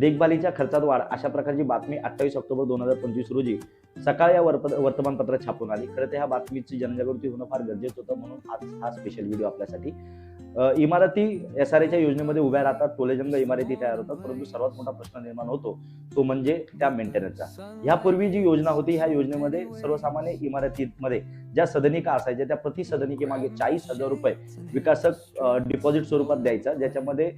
देखभालीच्या खर्चात वाढ. अशा प्रकारची बातमी अठ्ठावीस ऑक्टोबर दोन हजार पंचवीस रोजी सकाळ या वर्तमानपत्रात छापून आली. खरं तर ह्या बातमीची जनजागृती होणं फार गरजेचं होतं म्हणून आज हा स्पेशल व्हिडिओ आपल्यासाठी इमारती एस आर एच्या योजनेमध्ये उभ्या राहतात टोलेजंग इमारती तयार होतात परंतु सर्वात मोठा प्रश्न निर्माण होतो तो म्हणजे त्या मेंटेनन्सचा ह्यापूर्वी जी योजना होती ह्या योजनेमध्ये सर्वसामान्य इमारतीमध्ये ज्या सदनिका असायच्या त्या प्रति सदनिकेमागे चाळीस हजार रुपये विकासक डिपॉझिट स्वरूपात द्यायचा. ज्याच्यामध्ये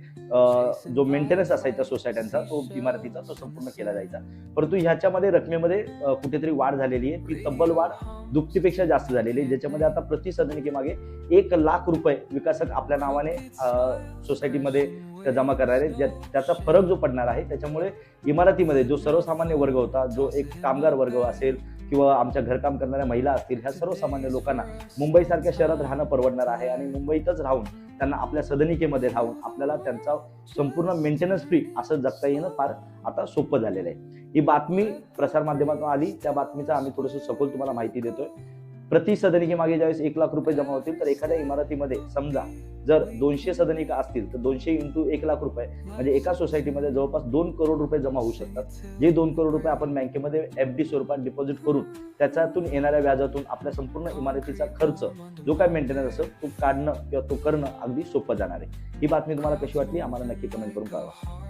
जो मेंटेनन्स असायचा सोसायट्यांचा तो इमारतीचा तो संपूर्ण केला जायचा. परंतु ह्याच्यामध्ये रकमेमध्ये कुठेतरी वाढ झालेली आहे. ती तब्बल वाढ दुपटीपेक्षा जास्त झालेली आहे. ज्याच्यामध्ये आता प्रति सदनिकेमागे एक लाख रुपये विकासक आपल्या नावाने सोसायटीमध्ये जमा करणार आहे त्याचा फरक जो पडणार आहे त्याच्यामुळे इमारतीमध्ये जो सर्वसामान्य वर्ग होता जो एक कामगार वर्ग असेल किंवा आमच्या घरकाम करणाऱ्या महिला असतील ह्या सर्वसामान्य लोकांना मुंबईसारख्या शहरात राहणं परवडणार आहे आणि मुंबईतच राहून त्यांना आपल्या सदनिकेमध्ये राहून आपल्याला त्यांचा संपूर्ण मेंटेनन्स फ्री असं जगता येणं फार आता सोपं झालेलं आहे. ही बातमी प्रसारमाध्यमातून आली. त्या बातमीचा आम्ही थोडंसं सखोल तुम्हाला माहिती देतोय. प्रति सदनिके मागे ज्यावेळेस एक लाख रुपये जमा होतील तर एखाद्या इमारतीमध्ये समजा जर दोनशे सदनिका असतील तर दोनशे इंटू एक लाख रुपये म्हणजे एका सोसायटीमध्ये जवळपास दोन करोड रुपये जमा होऊ शकतात. जे दोन करोड रुपये आपण बँकेमध्ये एफ डी स्वरूपात डिपॉझिट करून त्याच्यातून येणाऱ्या व्याजातून आपल्या संपूर्ण इमारतीचा खर्च जो काय मेंटेनन्स असेल तो काढणं किंवा तो करणं अगदी सोपं जाणार आहे. ही बातमी तुम्हाला कशी वाटली आम्हाला नक्की कमेंट करून कळवा.